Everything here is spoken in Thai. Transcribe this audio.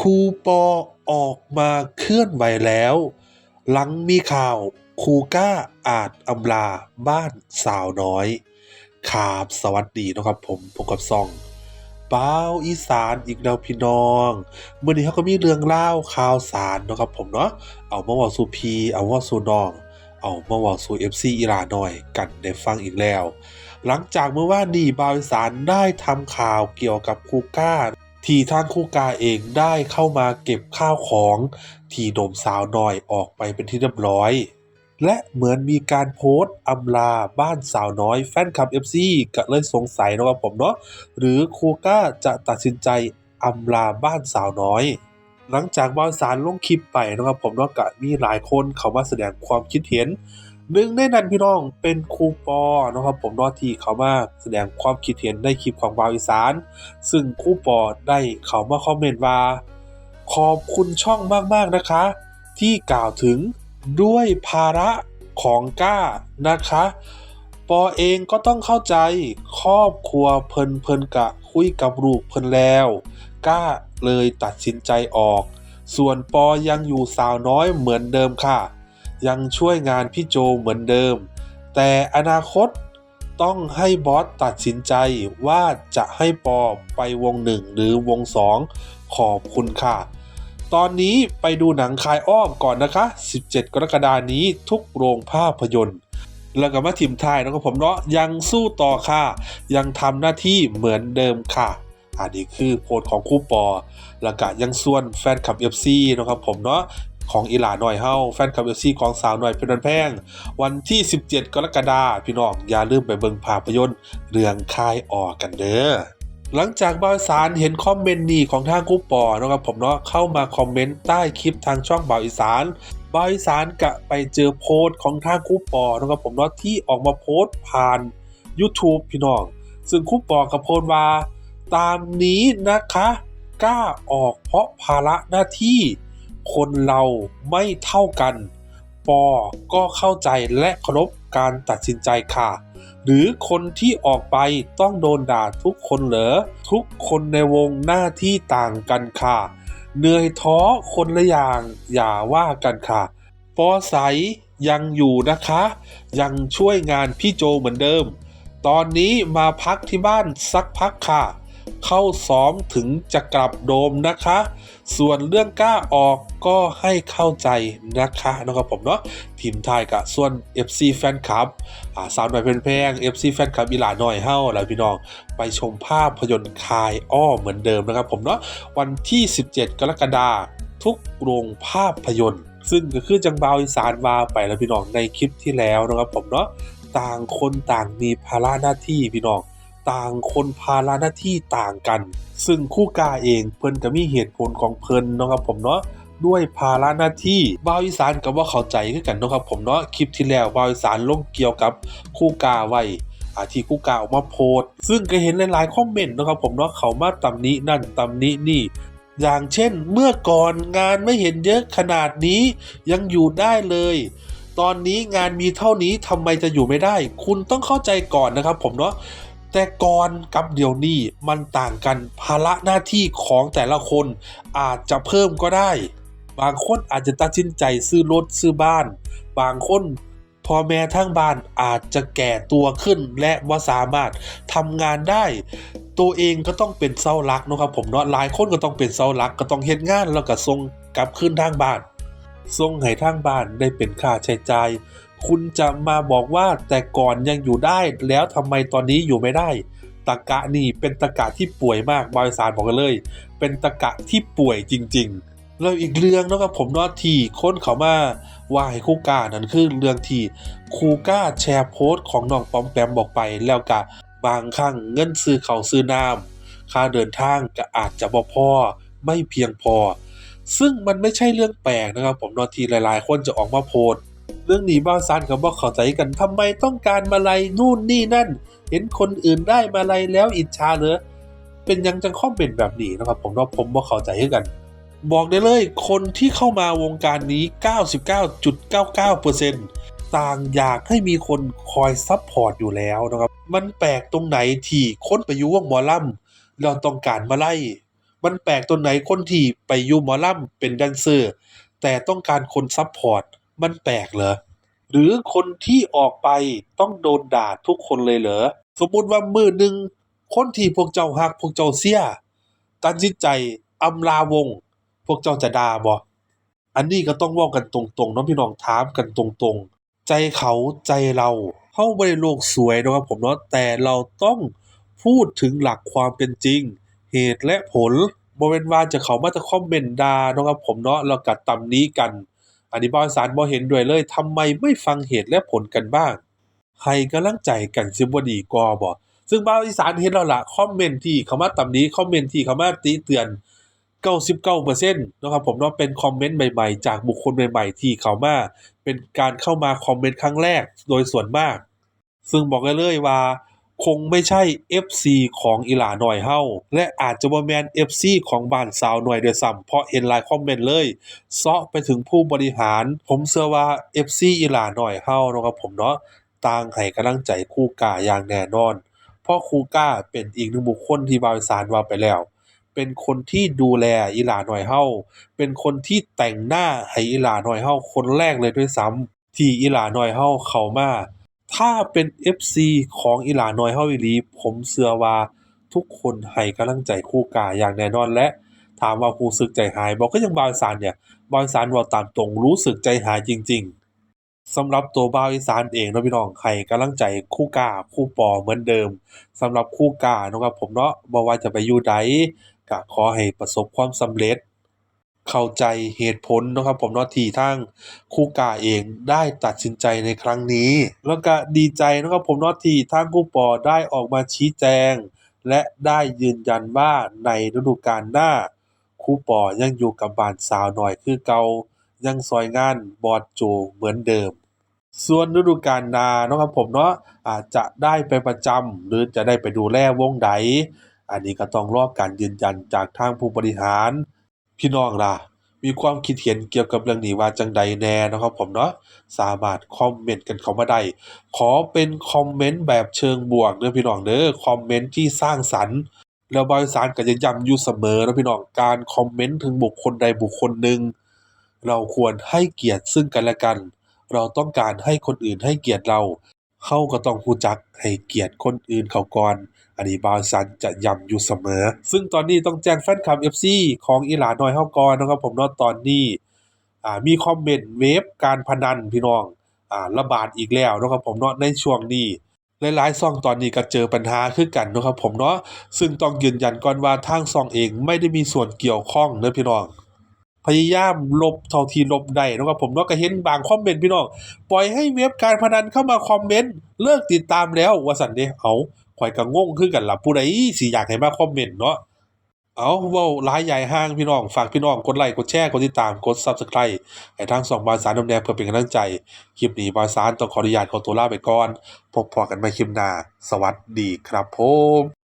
ครูปอออกมาเคลื่อนไหวแล้ว หลังมีข่าวครูก้าอาจอำลาบ้านสาวน้อยครับสวัสดีนะครับผมพบกับซองป้าอีสานอีกแล้วพี่น้องเมื่อนี้เขาก็มีเรื่องเล่าข่าวสารนะครับผมเนาะเอามาว่าสู่พีเอามาว่าสู่น้อง เอามาว่าสู่ FC อีหลาหน่อยกันได้ฟังอีกแล้ว หลังจากเมื่อวานนี้บาวอีสานได้ทำข่าวเกี่ยวกับครูก้า ที่ทางครูกาเองได้เข้ามาเก็บข้าวของที่โดมสาวน้อยออกไปเป็นที่เรียบร้อย และเหมือนมีการโพสต์อำลาบ้านสาวน้อยแฟนคลับ FC ก็เลยสงสัยนะครับผมเนาะหรือครูก้าจะตัดสินใจอำลาบ้านสาวน้อย หลังจากบาวสารลงคลิปไปนะครับผมเนาะก็มีหลายคนเขามาแสดงความคิดเห็น หนึ่งในนั้นพี่น้องเป็นครูปอนะครับผมเนาะที่เขามาแสดงความคิดเห็นในคลิปของบาวอีสาน ซึ่งครูปอได้เขามาคอมเมนต์ว่า ขอบคุณช่องมากๆนะคะ ที่กล่าวถึงด้วยภาระของก้านะคะ ปอเองก็ต้องเข้าใจครอบครัวเพิ่นเพิ่นกะคุยกับลูกเพิ่นแล้ว ก้าเลยตัดสินใจออก ส่วนปอยังอยู่สาวน้อยเหมือนเดิมค่ะ ยังช่วยงานพี่โจเหมือนเดิม แต่อนาคตต้องให้บอสตัดสินใจว่าจะให้ปอไปวงหนึ่งหรือวงสองขอบคุณค่ะ ตอนนี้ไปดูหนังคายอ้อมก่อนนะคะ 17 กรกฎานี้ทุกโรงภาพยนตร์แล้วก็มาทีมไทายนะครับผมเนาะยังสู้ต่อค่ะ ยังทำหน้าที่เหมือนเดิมค่ะ อันนี้คือโพสของคู่ปอ แล้วก็ยังส่วนแฟนคลับ FC นะครับผมเนาะ ของอีหลาหน่อยเฮาแฟนคลับ FC ของสาวหน่อยเพชรบันแพง วันที่ 17 กรกฎาคมพี่น้องอย่าลืมไปเบิ่งภาพยนตร์เรื่องคายออกกันเด้อหลังจากบ่าวสารเห็นคอมเมนต์นี้ของทางกุ๊ปปอนะครับผมเนาะเข้ามาคอมเมนต์ใต้คลิปทางช่องบ่าวอีสานบ่าวอีสานกะไปเจอโพสต์ของทางกุ๊ปปอนะครับผมเนาะที่ออกมาโพสต์ผ่าน YouTube พี่น้อง ซึ่งคุปปอกับโพสว่า ตามนี้นะคะกล้าออกเพราะภาระหน้าที่ คนเราไม่เท่ากัน ปอก็เข้าใจและเคารพการตัดสินใจค่ะ หรือคนที่ออกไปต้องโดนด่าทุกคนเหรอ ทุกคนในวงหน้าที่ต่างกันค่ะ เหนื่อยท้อคนละอย่างอย่าว่ากันค่ะ ปอใสยังอยู่นะคะ ยังช่วยงานพี่โจเหมือนเดิม ตอนนี้มาพักที่บ้านสักพักค่ะ เข้าซ้อมถึงจะกลับโดมนะคะ ส่วนเรื่องกล้าออกก็ให้เข้าใจนะคะนะครับผมเนาะทีมไทยกับส่วน FC แฟนคลับอ่าสาวหน่อยเพลินแพง FC แฟนคลับอีหลาหน่อยเฮ้าแล้วพี่น้องไปชมภาพยนตร์คายอ้อเหมือนเดิมนะครับผมเนาะวันที่ 17 กรกฎาคมทุกโรงภาพยนตร์ ซึ่งก็คือจังบาวอีสานวาไปแล้วพี่น้องในคลิปที่แล้วนะครับผมเนาะต่างคนต่างมีภาระหน้าที่พี่น้อง ต่างคนภาระหน้าที่ต่างกัน ซึ่งคู่กาเองเพิ่นก็มีเหตุผลของเพิ่นเนาะครับผมเนาะด้วยภาระหน้าที่บ่าวอีสานกับว่าเข้าใจคือกันเนาะครับผมเนาะคลิปที่แล้วบ่าวอีสานลงเกี่ยวกับคู่กาไว้อาที่คู่กาออกมาโพสซึ่งก็เห็นหลายๆคอมเมนต์เนาะครับผมเนาะเขามาตำนี้นั่นตำนี้นี่ อย่างเช่นเมื่อก่อนงานไม่เห็นเยอะขนาดนี้ยังอยู่ได้เลย ตอนนี้งานมีเท่านี้ทำไมจะอยู่ไม่ได้ คุณต้องเข้าใจก่อนนะครับผมเนาะ แต่ก่อนกับเดี๋ยวนี้มันต่างกันภาระหน้าที่ของแต่ละคนอาจจะเพิ่มก็ได้ บางคนอาจจะตัดสินใจซื้อรถซื้อบ้าน บางคนพ่อแม่ทั้งบ้านอาจจะแก่ตัวขึ้นและว่าสามารถทำงานได้ ตัวเองก็ต้องเป็นเสาหลักนะครับผมเนาะหลายคนก็ต้องเป็นเสาหลักก็ต้องเฮ็ดงานแล้วก็ส่งกลับคืนทางบ้านส่งให้ทางบ้านได้เป็นค่าใช้จ่าย คุณจะมาบอกว่าแต่ก่อนยังอยู่ได้แล้วทำไมตอนนี้อยู่ไม่ได้ตะกะนี่เป็นตะกะที่ป่วยมากบริษัทบอกกันเลย เป็นตะกะที่ป่วยจริงๆแล้วอีกเรื่องนะครับผมนาะที่คนเขามาว่าให้คู่ก้านั่นคือเรื่องที่ครูก้าแชร์โพสต์ของน้องปอมแปมบอกไปแล้วกะบางครั้งเงินซื้อเขาซื้อน้ำค่าเดินทางก็อาจจะบ่พอไม่เพียงพอ ซึ่งมันไม่ใช่เรื่องแปลกนะครับผมนอที่หลายๆ คนจะออกมาโพสต์ เรื่องนี้บ้านซันกับว่าเข้าใจกันทำไมต้องการมาลัยนู่นนี่นั่น เห็นคนอื่นได้มาลัยแล้วอิจฉาเหรอเป็นยังจังคอมเมนแบบนี้นะครับ ผมว่าผมว่าเข้าใจกัน บอกได้เลย คนที่เข้ามาวงการนี้ 99.99%ต่างอยากให้มีคนคอยซัพพอร์ตอยู่แล้วนะครับ มันแปลกตรงไหนที่คนไปอยู่วงหมอลำเราต้องการมาไล่ มันแปลกตรงไหนคนที่ไปอยู่หมอลำเป็นแดนเซอร์ แต่ต้องการคนซัปพอร์ต มันแปลกเหรอ หรือคนที่ออกไปต้องโดนด่าทุกคนเลยเหรอ สมมุติว่ามือหนึ่งคนที่พวกเจ้าฮักพวกเจ้าเสียตัดสินใจอำลาวง พวกเจ้าจะด่าบ่อันนี้ก็ต้องว้ากันตรงๆเนาะพี่น้องถามกันตรงๆ ใจเขาใจเราเฮาบ่ได้โลกสวยนะครับผมเนาะแต่เราต้องพูดถึงหลักความเป็นจริง เหตุและผลบ่แม่นว่าจะเขามาแต่คอมเมนต์ด่านะครับผมเนาะแล้วก็ตำหนิกัน อันนี้บ่าวอีสานบ่เห็นด้วยเลยทำไมไม่ฟังเหตุและผลกันบ้าง ให้กำลังใจกันสิบ่ดีกว่าบ่ซึ่งบ่าวอีสานเห็นแล้วล่ะคอมเมนต์ที่เข้ามาตำหนิคอมเมนต์ที่เข้ามาติเตือน99%นะครับผมเนาะเป็นคอมเมนต์ใหม่ๆ จากบุคคลใหม่ๆ ที่เข้ามา เป็นการเข้ามาคอมเมนต์ครั้งแรกโดยส่วนมาก ซึ่งบอกเลยว่า คงไม่ใช่ FC ของอีหลาหน้อยเฮาและอาจจะบ่แมน FC ของบ้านสาวหน้อยด้วยซ้ำเพราะเห็นหลายคอมเมนต์เลยเซาะไปถึงผู้บริหาร ผมเชื่อว่า FC อีหลาหน้อยเฮาเนาะครับผมเนาะต่างให้กำลังใจครูก้าอย่างแน่นอน เพราะครูก้าเป็นอีกหนึ่งบุคคลที่บาวสานว่าไปแล้ว เป็นคนที่ดูแลอีหลาหน้อยเฮาเป็นคนที่แต่งหน้าให้อีหลาหน้อยเฮาคนแรกเลยด้วยซ้ำที่อีหลาหน้อยเฮาเข้ามา ถ้าเป็น FC ของอีหลาน้อยเฮาอีลี ผมเชื่อว่าทุกคนให้กำลังใจครูกาอย่างแน่นอนและถามว่ารู้สึกใจหายบ่ก็ยังบาวอีสานเนี่ยบาวอีสานว้าตามตรงรู้สึกใจหายจริง ๆสำหรับตัวบาวอีสานเองนะพี่น้องให้กำลังใจครูกาครูปอเหมือนเดิมสำหรับครูกานะครับผมเนาะบ่ว่าจะไปอยู่ใดก็ขอให้ประสบความสำเร็จ เข้าใจเหตุผลนะครับผมเนาะที่ทางครูกาเองได้ตัดสินใจในครั้งนี้ แล้วก็ดีใจนะครับผมเนาะที่ทางครูปอได้ออกมาชี้แจง และได้ยืนยันว่าในฤดูกาลหน้าครูปอยังอยู่กับบ้านสาวหน้อยคือเก่ายังซอยงานบอสโจเหมือนเดิม ส่วนฤดูกาลนานะครับผมเนาะอาจจะได้ไปประจำหรือจะได้ไปดูแลวงใดอันนี้ก็ต้องรอการยืนยันจากทางผู้บริหาร พี่น้องล่ะ มีความคิดเห็นเกี่ยวกับเรื่องนี้ว่าจังใดแน่นะครับผมเนาะสามารถคอมเมนต์กันเข้ามาได้ ขอเป็นคอมเมนต์แบบเชิงบวกเด้อพี่น้องเด้อคอมเมนต์ที่สร้างสรรค์แล้วบริษัทก็จะย้ำอยู่เสมอนะพี่น้องการคอมเมนต์ถึงบุคคลใดบุคคลหนึ่งเราควรให้เกียรติซึ่งกันและกัน เราต้องการให้คนอื่นให้เกียรติเรา เขาก็ต้องรู้จักให้เกียรติคนอื่นเขาก่อน อันนี้บาวสันจะย้ำอยู่เสมอ ซึ่งตอนนี้ต้องแจ้งแฟนคลับ FC ของอีหลาน้อยเฮาก่อนนะครับผมเนาะตอนนี้อ่ามีคอมเมนต์เวฟการพนันพี่น้องอ่าระบาดอีกแล้วนะครับผมเนาะในช่วงนี้หลายๆซ่องตอนนี้ก็เจอปัญหาคือกันนะครับผมเนาะซึ่งต้องยืนยันก่อนว่าทางซ่องเองไม่ได้มีส่วนเกี่ยวข้องเด้อพี่น้อง พยายามลบเท่าที่ลบได้นะครับผมเนาะก็เห็นบางคอมเมนต์พี่น้องปล่อยให้เว็บการพนันเข้ามาคอมเมนต์เลิกติดตามแล้วว่าซั่นเด้เอาข่อยก็งงคือกันล่ะผู้ใดสิอยากให้มาคอมเมนต์เนาะเอาเว้าหลายใหญ่ห้างพี่น้อง ฝากพี่น้อง กดไลค์กดแชร์กดติดตามกด Subscribe ให้ทางช่องบาสารนำแนวเพื่อเป็นกำลังใจ คลิปนี้บาสารต้องขออนุญาตขอตัวลาไปก่อนพบพอกันใหม่คลิปหน้า สวัสดีครับผม